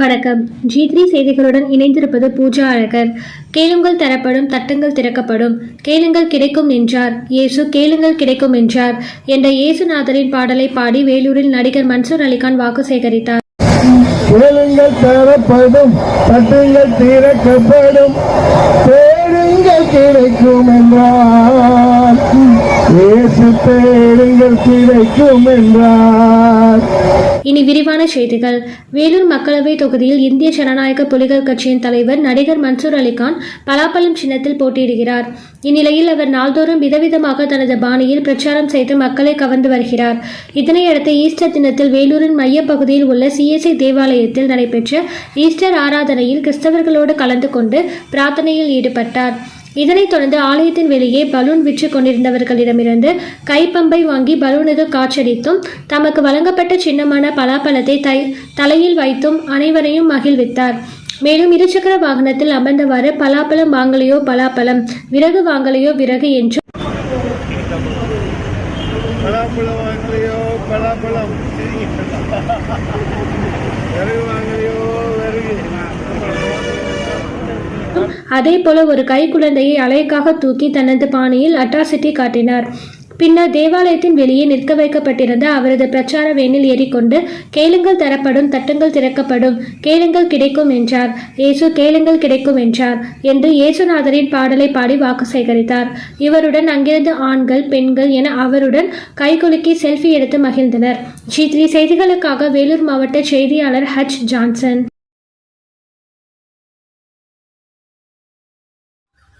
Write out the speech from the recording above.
வணக்கம். G three செய்திகளுடன் இணைந்திருப்பது பூஜா அழகர். கேளுங்கள் தரப்படும் தட்டுங்கள் திறக்கப்படும். கேளுங்கள் கிடைக்கும் என்றார். இயேசு கேளுங்கள் கிடைக்கும் என்றார். என்ற இயேசுநாதரின் பாடலை பாடி வேலூரில் நடிகர் மன்சூர் அலிகான் வாக்கு சேகரித்தார். கேளுங்கள் தரப்படும் தட்டுங்கள் திறக்கப்படும். கேளுங்கள் கிடைக்கும் என்றார். கிடைக்கும் என்றார் இனி விரிவான செய்திகள். வேலூர் மக்களவை தொகுதியில் இந்திய ஜனநாயக புலிகள் கட்சியின் தலைவர் நடிகர் மன்சூர் அலிகான் பலாப்பழம் சின்னத்தில் போட்டியிடுகிறார். இந்நிலையில் அவர் நாள்தோறும் விதவிதமாக தனது பாணியில் பிரச்சாரம் செய்து மக்களை கவர்ந்து வருகிறார். இதனையடுத்து ஈஸ்டர் தினத்தில் வேலூரின் மையப்பகுதியில் உள்ள சிஎஸ்ஐ தேவாலயத்தில் நடைபெற்ற ஈஸ்டர் ஆராதனையில் கிறிஸ்தவர்களோடு கலந்து கொண்டு பிரார்த்தனையில் ஈடுபட்டார். இதனைத் தொடர்ந்து ஆலயத்தின் வெளியே பலூன் விற்று கொண்டிருந்தவர்களிடமிருந்து கைப்பம்பை வாங்கி பலூனுக்கு காற்றடித்தும் தமக்கு வழங்கப்பட்ட சின்னமான பலாப்பழத்தை தை தலையில் வைத்தும் அனைவரையும் மகிழ்வித்தார். மேலும் இருசக்கர வாகனத்தில் அமர்ந்தவாறு பலாப்பழம் வாங்கலையோ பலாப்பழம் விறகு வாங்கலையோ விறகு என்று பலாப்பழம் வாங்கலையோ பலாப்பழம் விறகு வாங்கலையோ விறகு அதே போல ஒரு கைக்குழந்தையை அலைக்காக தூக்கி தனது பாணியில் அட்ராசிட்டி காட்டினார். பின்னர் தேவாலயத்தின் வெளியே நிற்க வைக்கப்பட்டிருந்த அவரது பிரச்சார வேனில் ஏறிக்கொண்டு கேளுங்கள் தரப்படும் தட்டுங்கள் திறக்கப்படும் கேளுங்கள் கிடைக்கும் என்றார். இயேசு கேளுங்கள் கிடைக்கும் என்றார் என்று இயேசுநாதரின் பாடலை பாடி வாக்கு சேகரித்தார். இவருடன் அங்கிருந்து ஆண்கள் பெண்கள் என அவருடன் கைகுலுக்கி செல்ஃபி எடுத்து மகிழ்ந்தனர். ஜி த்ரீ செய்திகளுக்காக வேலூர் மாவட்ட செய்தியாளர் ஹச். ஜான்சன்.